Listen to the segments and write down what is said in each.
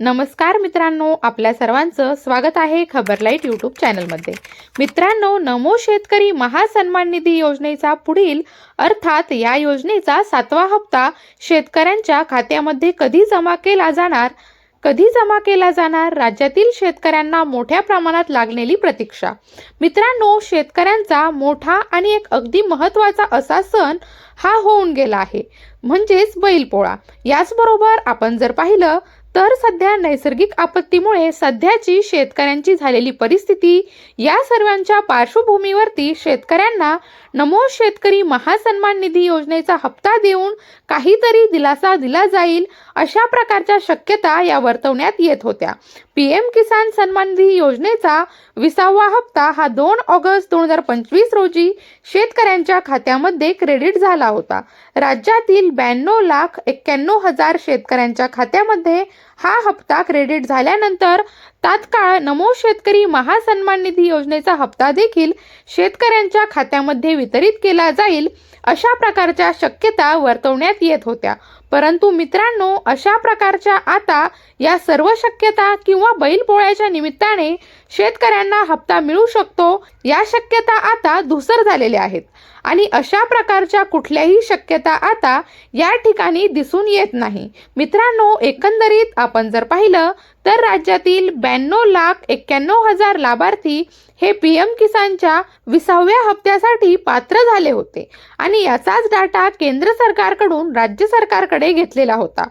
नमस्कार मित्रांनो आपल्या सर्वांचं स्वागत आहे खबरलाईट यूट्यूब चॅनलमध्ये. मित्रांनो नमो शेतकरी महासन्मान निधी योजनेचा पुढील अर्थात या योजनेचा सातवा हप्ता शेतकऱ्यांच्या खात्यामध्ये कधी जमा केला जाणार? कधी जमा केला जाणार? राज्यातील शेतकऱ्यांना मोठ्या प्रमाणात लागलेली प्रतीक्षा. मित्रांनो शेतकऱ्यांचा मोठा आणि एक अगदी महत्त्वाचा असा सण हा होऊन गेला आहे. म्हणजेच बैलपोळा. याचबरोबर आपण जर पाहिलं तर सध्या नैसर्गिक आपत्तीमुळे सध्याची शेतकऱ्यांची झालेली परिस्थिती या सर्वांच्या पार्श्वभूमीवरती शेतकऱ्यांना नमो शेतकरी महासन्मान निधी योजनेचा हप्ता देऊन काहीतरी दिलासा दिला जाईल अशा प्रकारच्या शक्यता या वर्तवण्यात येत होत्या. पी एम किसान सन्मान निधी योजनेचा विसावा हप्ता हा दोन ऑगस्ट दोन हजार पंचवीस रोजी शेतकऱ्यांच्या खात्यामध्ये क्रेडिट झाला होता. राज्यातील ब्याण्णव लाख एक्क्याण्णव हजार शेतकऱ्यांच्या खात्यामध्ये हा हप्ता क्रेडिट झाल्यानंतर तात्काळ नमो शेतकरी महासन्मान निधी योजनेचा हप्ता देखील शेतकऱ्यांच्या खात्यामध्ये वितरित केला जाईल अशा प्रकारच्या शक्यता वर्तवण्यात येत होत्या. परंतु मित्रांनो अशा प्रकारच्या आता या सर्व शक्यता किंवा बैलपोळ्याच्या निमित्ताने शेतकऱ्यांना हप्ता मिळू शकतो या शक्यता आता धुसर झालेल्या आहेत. आणि अशा प्रकारच्या कुठल्याही शक्यता आता या ठिकाणी दिसून येत नाही. मित्रांनो एकंदरीत आपण जर पाहिलं तर राज्यातील ब्याण्णव लाख एक्क्याण्णव हजार लाभार्थी हे पी एम किसानच्या विसाव्या हप्त्यासाठी पात्र झाले होते. आणि याचाच डाटा केंद्र सरकारकडून राज्य सरकारकडे घेतलेला होता.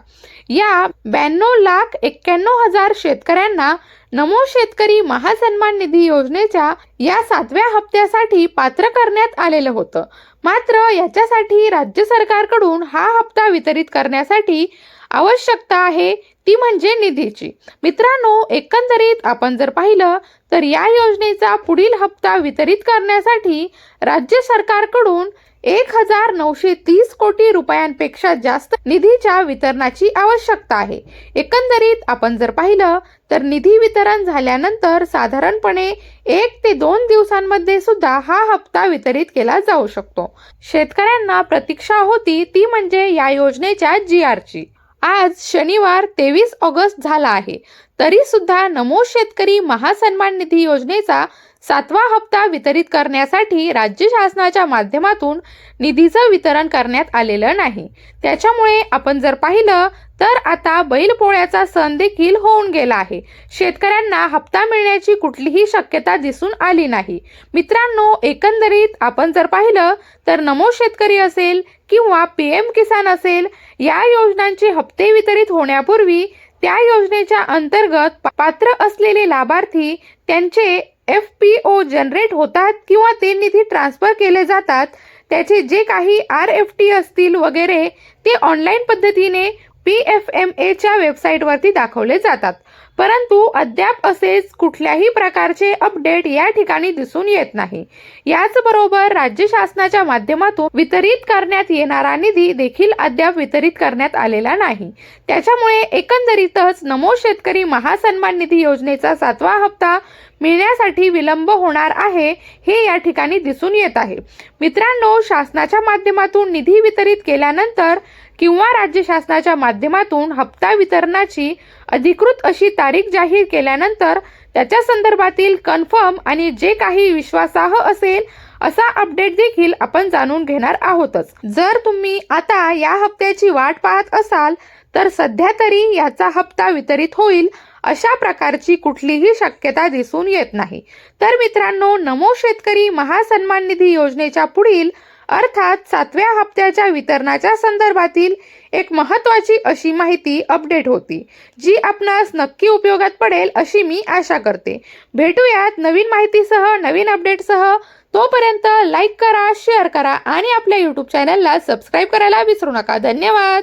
या ब्याण्णव लाख एक्क्याण्णव हजार शेतकऱ्यांना नमो शेतकरी महासन्मान निधी योजनेच्या या सातव्या हप्त्यासाठी पात्र करण्यात आलेलं होतं. मात्र याच्यासाठी राज्य सरकारकडून हा हप्ता वितरित करण्यासाठी आवश्यकता आहे ती म्हणजे निधीची. मित्रांनो एकंदरीत आपण जर पाहिलं तर या योजनेचा पुढील हप्ता वितरित करण्यासाठी राज्य सरकारकडून एक हजार नऊशे तीस कोटी रुपयांपेक्षा जास्त निधीच्या वितरणाची आवश्यकता आहे. एकंदरीत आपण जर पाहिलं तर निधी वितरण झाल्यानंतर साधारणपणे एक ते दोन दिवसांमध्ये सुद्धा हा हप्ता वितरित केला जाऊ शकतो. शेतकऱ्यांना प्रतीक्षा होती ती म्हणजे या योजनेच्या जी आरची आज शनिवार तेवीस ऑगस्ट झाला आहे. तरी सुद्धा नमो शेतकरी महासन्मान निधी योजनेचा सातवा हप्ता वितरित करण्यासाठी राज्य शासनाच्या माध्यमातून निधीचं वितरण करण्यात आलेलं नाही. त्याच्यामुळे आपण जर पाहिलं तर आता बैलपोळ्याचा सण देखील होऊन गेला आहे. शेतकऱ्यांना हप्ता मिळण्याची कुठलीही शक्यता दिसून आली नाही. मित्रांनो एकंदरीत आपण जर पाहिलं तर नमो शेतकरी असेल किंवा पी एम किसान असेल या योजनांचे हप्ते वितरित होण्यापूर्वी त्या योजनेच्या अंतर्गत पात्र असलेले लाभार्थी त्यांचे एफ पी ओ जनरेट होतात किंवा ते निधी ट्रान्सफर केले जातात. त्याचे जे काही आर एफ टी असतील वगैरे ते ऑनलाईन पद्धतीने पी एफ एम एच्या वेबसाईटवरती दाखवले जातात. परंतु अद्याप असेच कुठल्याही प्रकारचे अपडेट या ठिकाणी दिसून येत नाही. याचबरोबर राज्य शासनाच्या माध्यमातून वितरित करण्यात येणारा निधी देखील अद्याप वितरित करण्यात आलेला नाही. त्याच्यामुळे एकंदरीतच नमो शेतकरी महासन्मान निधी योजनेचा सातवा हप्ता मिळण्यासाठी विलंब होणार आहे हे या ठिकाणी दिसून येत आहे. मित्रांनो शासनाच्या माध्यमातून निधी वितरित केल्यानंतर किंवा राज्य शासनाच्या माध्यमातून हप्ता वितरणाची अधिकृत अशी तारीख जाहीर केल्यानंतर त्याच्या संदर्भातील कन्फर्म आणि जे काही विश्वासार्ह असेल असा अपडेट देखील आपण जाणून घेणार आहोतच. जर तुम्ही आता या हप्त्याची वाट पाहत असाल तर सध्या तरी याचा हप्ता वितरित होईल अशा प्रकारची कुठलीही शक्यता दिसून येत नाही. तर मित्रांनो नमो शेतकरी महासन्मान निधी योजनेच्या पुढील अर्थात सातव्या हप्त्याच्या वितरणाच्या संदर्भातील एक महत्त्वाची अशी माहिती अपडेट होती जी आपणास नक्की उपयोगात पडेल अशी मी आशा करते. भेटूयात नवीन माहितीसह नवीन अपडेटसह तोपर्यंत लाईक करा शेअर करा आणि आपल्या यूट्यूब चॅनलला सबस्क्राईब करायला विसरू नका. धन्यवाद!